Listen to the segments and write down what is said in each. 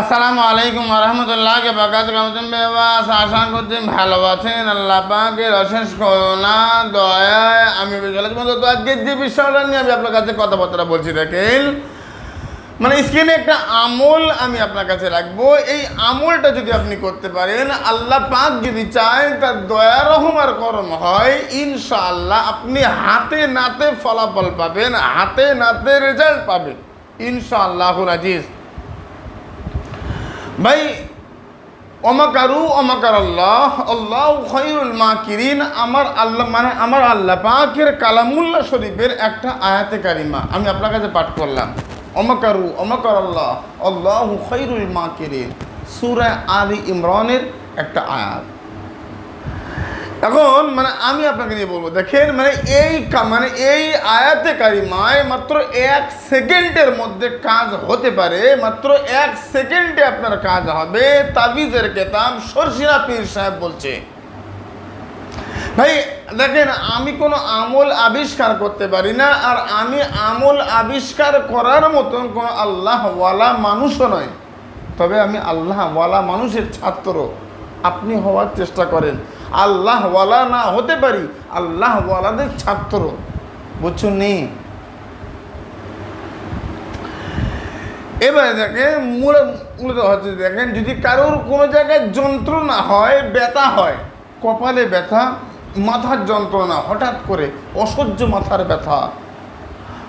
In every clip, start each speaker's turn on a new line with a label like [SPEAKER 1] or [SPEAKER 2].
[SPEAKER 1] আসসালামু আলাইকুম রহমতুল্লাহ কে বাকাত কামতুম বেবাস আশা করছি ভালো আছেন। আল্লাহ পাকের অশেষ করোনা দয়ায় আমি আজকে যে বিষয়টা নিয়ে আমি আপনার কাছে কথাবার্তা বলছি, দেখেন মানে স্ক্রিনে একটা আমল আমি আপনার কাছে রাখব। এই আমলটা যদি আপনি করতে পারেন, আল্লাহ পাক যদি চায় তার দয়া রহমার করম হয়, ইনশাআল্লাহ আপনি হাতে নাতে ফলাফল পাবেন, হাতে নাতে রেজাল্ট পাবেন। ইনশাআল্লাহ আজিজ ভাই, অমাকারু অমাকার আল্লাহ আল্লাহ খৈরুল মাকিরিন, আমার আল্লাহ মানে আমার আল্লাহ পাকের কালামুল্লা শরীফের একটা আয়াতে কারিমা। আমি আপনার কাছে পাঠ করলাম। অমাকারু অমাকার আল্লাহ আল্লাহ খৈরুল মাকিরিন। সুরা আলী ইমরানের একটা আয়াত। এখন মানে আমি আপনাকে নিয়ে বলব, দেখেন মানে এই মানে এই আয়াতে কারিমায় মাত্র এক সেকেন্ডের মধ্যে কাজ হতে পারে, মাত্র এক সেকেন্ডে আপনার কাজ হবে, তাবিজের কেতাব সরসিরা পীর সাহেব বলছে। ভাই, দেখেন, আমি কোনো আমল আবিষ্কার করতে পারি না, আর আমি আমল আবিষ্কার করার মতন কোনো আল্লাহওয়ালা মানুষও নয়। তবে আমি আল্লাহওয়ালা মানুষের ছাত্র, আপনি হওয়ার চেষ্টা করেন। আল্লাহওয়ালা না হতে পারি আল্লাহওয়ালাদের ছাত্র। বুঝছ নেই এবারে দেখেন, মূল- মূলত হচ্ছে দেখেন, যদি কারোর কোনো জায়গায় যন্ত্রণা হয়, ব্যথা হয়, কপালে ব্যথা, মাথার যন্ত্রণা, হঠাৎ করে অসহ্য মাথার ব্যথা,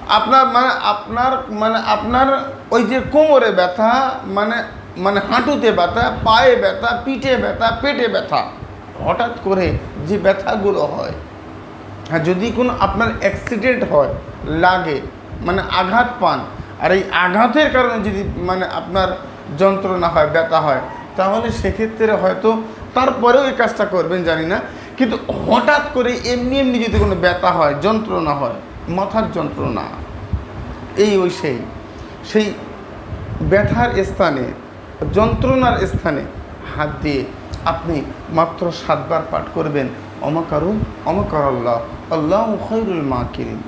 [SPEAKER 1] আপনার মানে আপনার মানে আপনার ওই যে কোমরে ব্যথা মানে মানে হাঁটুতে ব্যথা, পায়ে ব্যথা, পিঠে ব্যথা, পেটে ব্যথা হঠাৎ করে যে ব্যথাগুলো হয় হ্যাঁ যদি কোনো আপনার অ্যাক্সিডেন্ট হয়, লাগে মানে আঘাত পান, আর এই আঘাতের কারণে যদি মানে আপনার যন্ত্রণা হয়, ব্যথা হয়, তাহলে সেক্ষেত্রে হয়তো তারপরেও এই কাজটা করবেন, জানি না। কিন্তু হঠাৎ করে এমনি এমনি যদি কোনো ব্যথা হয়, যন্ত্রণা হয়, মাথার যন্ত্রণা, এই ওই সেই সেই ব্যথার স্থানে, যন্ত্রণার স্থানে হাত দিয়ে আপনি মাত্র সাতবার পাঠ করবেন। অমকারু অমকার আল্লাহ আল্লাহ খৈরুল মা কিরিম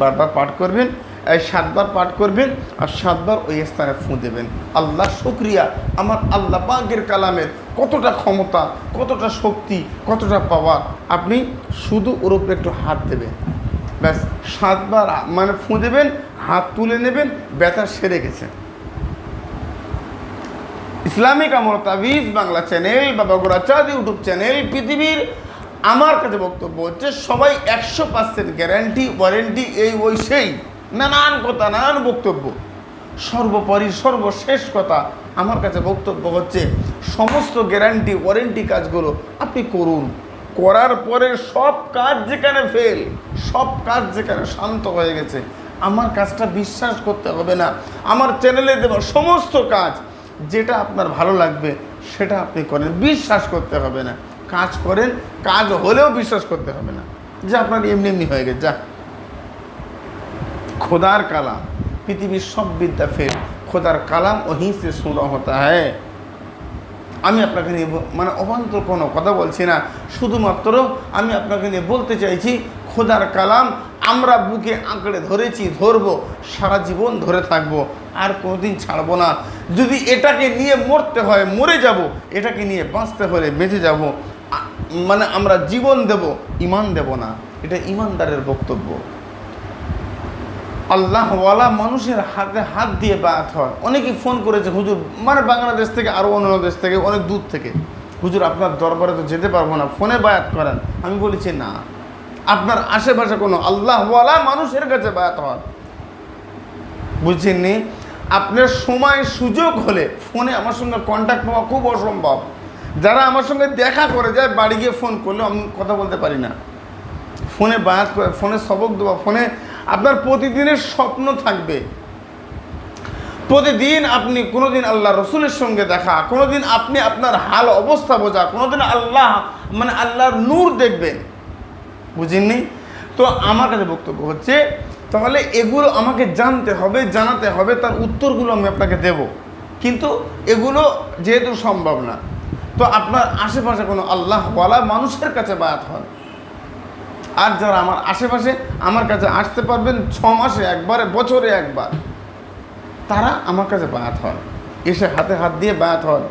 [SPEAKER 1] বারবার পাঠ করবেন, এই সাতবার পাঠ করবেন, আর সাতবার ওই স্থানে ফুঁ দেবেন। আল্লাহ শুক্রিয়া, আমার আল্লাহ পাকের কালামের কতটা ক্ষমতা, কতটা শক্তি, কতটা পাওয়ার, আপনি শুধু ওর উপরে একটু হাত দেবেন। ব্যাস, সাতবার মানে ফুঁ দেবেন, হাত তুলে নেবেন, ব্যথা সেরে গেছে। ইসলামিক আমল তাবিজ, বাংলা চ্যানেল বা বগুড়া চাঁদ ইউটিউব চ্যানেল পৃথিবীর আমার কাছে বক্তব্য হচ্ছে, সবাই একশো পার্সেন্ট গ্যারান্টি ওয়ারেন্টি এই ওই সেই। নানান কথা, নানান বক্তব্য। সর্বোপরি, সর্বশেষ কথা আমার কাছে বক্তব্য হচ্ছে, সমস্ত গ্যারান্টি ওয়ারেন্টি কাজগুলো আপনি করুন। করার পরে সব কাজ যেখানে ফেল সব কাজ যেখানে শান্ত হয়ে গেছে, আমার কাজটা বিশ্বাস করতে হবে না। আমার চ্যানেলে দেওয়া সমস্ত কাজ। যেটা আপনার ভালো লাগবে, সেটা আপনি করেন। বিশ্বাস করতে হবে না। কাজ করেন, কাজ হলেও বিশ্বাস করতে হবে না। যে আপনার এমনি এমনি হয়ে গেছে, যা। খোদার কালাম, পৃথিবীর সব বিদ্যা ফেল খোদার কালাম ওহি সে সুরা হতা হ্যায় আমি আপনাকে নিয়ে মানে অবান্তর কোনো কথা বলছি না। শুধুমাত্র আমি আপনাকে নিয়ে বলতে চাইছি, খোদার কালাম আমরা বুকে আঁকড়ে ধরেছি, ধরবো, সারা জীবন ধরে থাকব, আর কোনোদিন ছাড়বো না। যদি এটাকে নিয়ে মরতে হয়, মরে যাব, এটাকে নিয়ে বাঁচতে হলে বেঁচে যাব। মানে আমরা জীবন দেব, ইমান দেব না। এটা ইমানদারের বক্তব্য। আল্লাহওয়ালা মানুষের হাতে হাত দিয়ে বায়াত হয় অনেকেই ফোন করেছে, হুজুর মানে বাংলাদেশ থেকে আরও অন্য দেশ থেকে, অনেক দূর থেকে। হুজুর, আপনার দরবারে তো যেতে পারব না। ফোনে বায়াত করেন। আমি বলেছি, না। আপনার আশেপাশে কোনো আল্লাহওয়ালা মানুষের কাছে বায়াত হন। বুঝছেননি? আপনার সময় সুযোগ হলে ফোনে আমার সঙ্গে কন্ট্যাক্ট পাওয়া খুব অসম্ভব। যারা আমার সঙ্গে দেখা করে যায়, বাড়ি গিয়ে ফোন করলে আমি কথা বলতে পারি না। ফোনে বায়াত করে, ফোনে সবক দেওয়া, ফোনে আপনার প্রতিদিনের স্বপ্ন থাকবে। প্রতিদিন আপনি, কোনোদিন আল্লাহ রসুলের সঙ্গে দেখা, কোনোদিন আপনি আপনার হাল অবস্থা বোঝা, কোনোদিন আল্লাহ মানে আল্লাহর নূর দেখবেন। বুঝেননি? তো আমার কাছে বক্তব্য হচ্ছে, তাহলে এগুলো আমাকে জানতে হবে, জানাতে হবে, তার উত্তরগুলো আমি আপনাকে দেব। কিন্তু এগুলো যেহেতু সম্ভব না, তো আপনার আশেপাশে কোনো আল্লাহওয়ালা মানুষের কাছে বায়াত হন। আর যারা আমার আশেপাশে, আমার কাছে আসতে পারবেন ছ মাসে একবারে, বছরে একবার, তারা আমার কাছে বায়াত হন। এসে হাতে হাত দিয়ে বায়াত হন।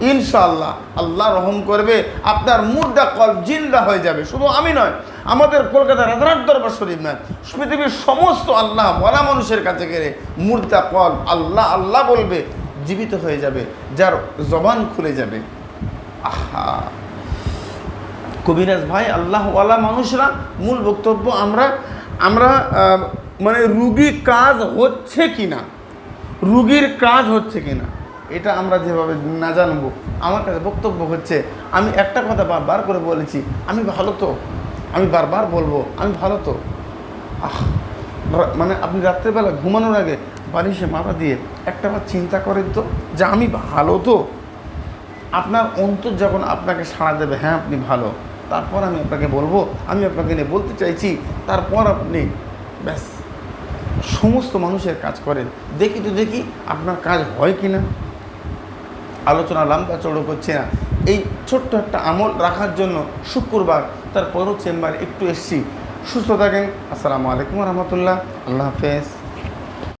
[SPEAKER 1] ইনশাআল্লাহ, আল্লাহ রহম করবে, আপনার মুদ্রা কল জিন্দা হয়ে যাবে। শুধু আমি নয়, আমাদের কলকাতার রাধানাথ দরবার শরীফ নয়, পৃথিবীর সমস্ত আল্লাহ মরা মানুষের কাছে গেলে মুর্দা কল আল্লাহ আল্লাহ বলবে, জীবিত হয়ে যাবে, যার জবান খুলে যাবে। আহা। কবিরাজ ভাই, আল্লাহওয়ালা মানুষরা, মূল বক্তব্য আমরা আমরা মানে রুগী কাজ হচ্ছে কি না রুগীর কাজ হচ্ছে কি না এটা আমরা যেভাবে না জানব, আমার কাছে বক্তব্য হচ্ছে, আমি একটা কথা বারবার করে বলেছি, আমি ভালো তো, আমি বারবার বলব, আমি ভালো তো। আহ মানে আপনি রাত্রেবেলা ঘুমানোর আগে বালিশে মাথা দিয়ে একটা বার চিন্তা করেন তো যে আমি ভালো তো। আপনার অন্তর যখন আপনাকে সাড়া দেবে হ্যাঁ আপনি ভালো, তারপর আমি আপনাকে বলব, আমি আপনাকে নিয়ে বলতে চাইছি, তারপর আপনি ব্যাস, সমস্ত মানুষের কাজ করেন। দেখি তো দেখি আপনার কাজ হয় কি না আলোচনা লম্বা চড়ো করছে না। এই ছোট্ট একটা আমল রাখার জন্য শুক্রবার তার তারপরও চেম্বার একটু এসছি। সুস্থ থাকেন। আসসালামু আলাইকুম রহমতুল্লাহ। আল্লাহ হাফেজ।